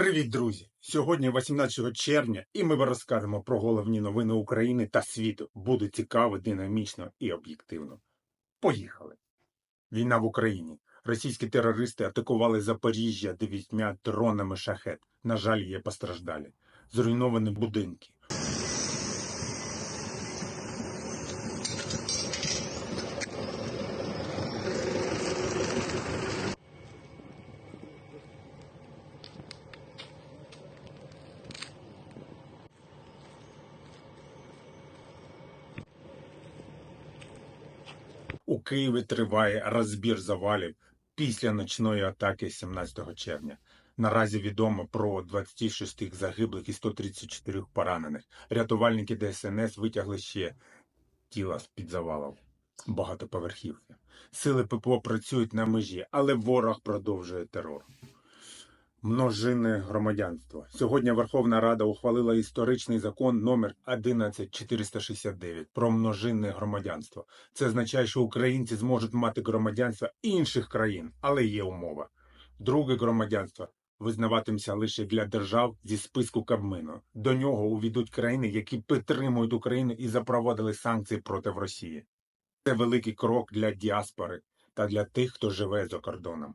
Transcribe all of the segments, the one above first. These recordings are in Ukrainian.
Привіт, друзі! Сьогодні 18 червня, і ми розкажемо про головні новини України та світу. Буде цікаво, динамічно і об'єктивно. Поїхали! Війна в Україні. Російські терористи атакували Запоріжжя дев'ятьма дронами шахет. На жаль, є постраждалі. Зруйновані будинки. У Києві триває розбір завалів після ночної атаки 17 червня. Наразі відомо про 26 загиблих і 134 поранених. Рятувальники ДСНС витягли ще тіла з-під завалів багатоповерхівки. Сили ППО працюють на межі, але ворог продовжує терор. Множинне громадянство. Сьогодні Верховна Рада ухвалила історичний закон номер 11469 про множинне громадянство. Це означає, що українці зможуть мати громадянство інших країн, але є умова. Друге громадянство визнаватиметься лише для держав зі списку Кабмину. До нього увійдуть країни, які підтримують Україну і запровадили санкції проти Росії. Це великий крок для діаспори та для тих, хто живе за кордоном.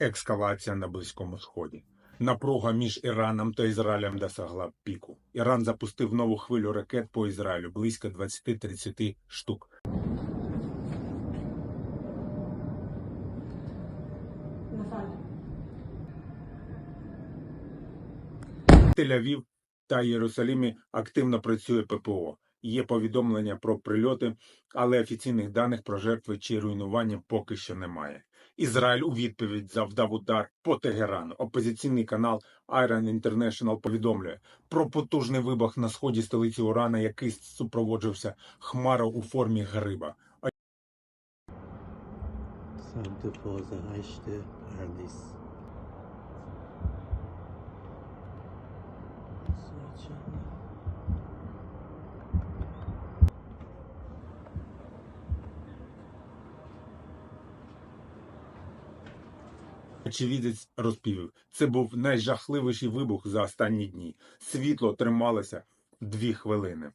Ескалація на Близькому Сході. Напруга між Іраном та Ізраїлем досягла піку. Іран запустив нову хвилю ракет по Ізраїлю близько 20-30 штук. Тель-Авів та Єрусалимі активно працює ППО є повідомлення про прильоти, але офіційних даних про жертви чи руйнування поки що немає. Ізраїль у відповідь завдав удар по Тегерану. Опозиційний канал Iron International повідомлює про потужний вибух на сході столиці Урана, який супроводжувався хмаро у формі гриба. Paradies. Очевидець розповів, це був найжахливіший вибух за останні дні. Світло трималося дві хвилини.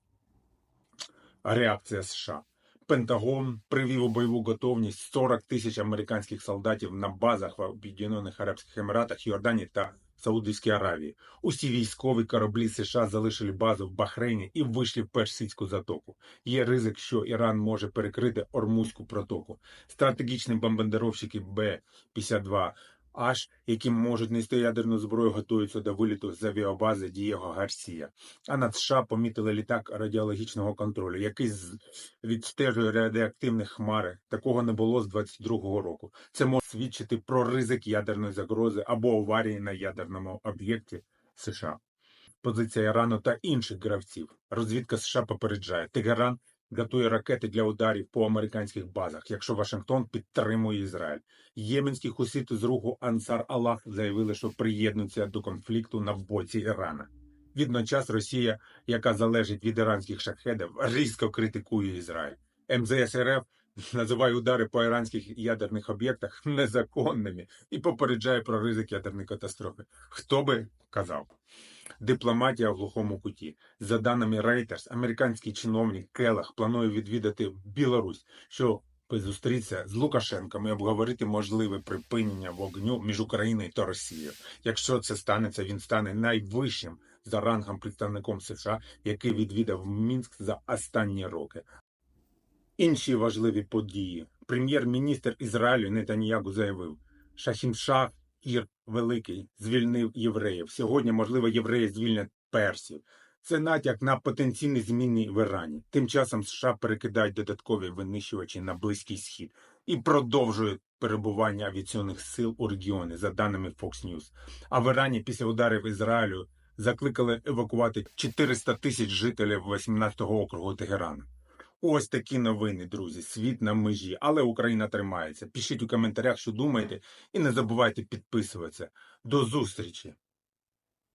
Реакція США. Пентагон привів у бойову готовність 40 тисяч американських солдатів на базах в Об'єднаних Арабських Еміратах, Йорданії та Саудівській Аравії. Усі військові кораблі США залишили базу в Бахрейні і вийшли в Персидську затоку. Є ризик, що Іран може перекрити Ормузьку протоку. Стратегічні бомбардировщики Б-52 Аж які можуть нести ядерну зброю, готуються до виліту з авіабази Дієго Гарсія. А над США помітили літак радіологічного контролю, який відстежує радіоактивні хмари. Такого не було з 22-го року. Це може свідчити про ризик ядерної загрози або аварії на ядерному об'єкті США. Позиція Ірану та інших гравців. Розвідка США попереджає. Тегеран готує ракети для ударів по американських базах, якщо Вашингтон підтримує Ізраїль. Єменські хусіти з руху Ансар Аллах заявили, що приєднуються до конфлікту на боці Ірана. Відночас Росія, яка залежить від іранських шахедів, різко критикує Ізраїль. МЗС РФ називає удари по іранських ядерних об'єктах незаконними і попереджає про ризик ядерної катастрофи. Хто би казав? Дипломатія в глухому куті. За даними Reuters, американський чиновник Келах планує відвідати Білорусь, що зустрітися з Лукашенком і обговорити можливе припинення вогню між Україною та Росією. Якщо це станеться, він стане найвищим за рангом представником США, який відвідав Мінськ за останні роки. Інші важливі події. Прем'єр-міністр Ізраїлю Нетаньягу заявив, Шахімшах Ір Великий звільнив євреїв. Сьогодні, можливо, євреї звільнять персів. Це натяк на потенційні зміни в Ірані. Тим часом США перекидають додаткові винищувачі на Близький Схід і продовжують перебування авіаційних сил у регіоні, за даними Fox News. А в Ірані після ударів Ізраїлю закликали евакувати 400 тисяч жителів 18-го округу Тегерану. Ось такі новини, друзі. Світ на межі, але Україна тримається. Пишіть у коментарях, що думаєте, і не забувайте підписуватися. До зустрічі!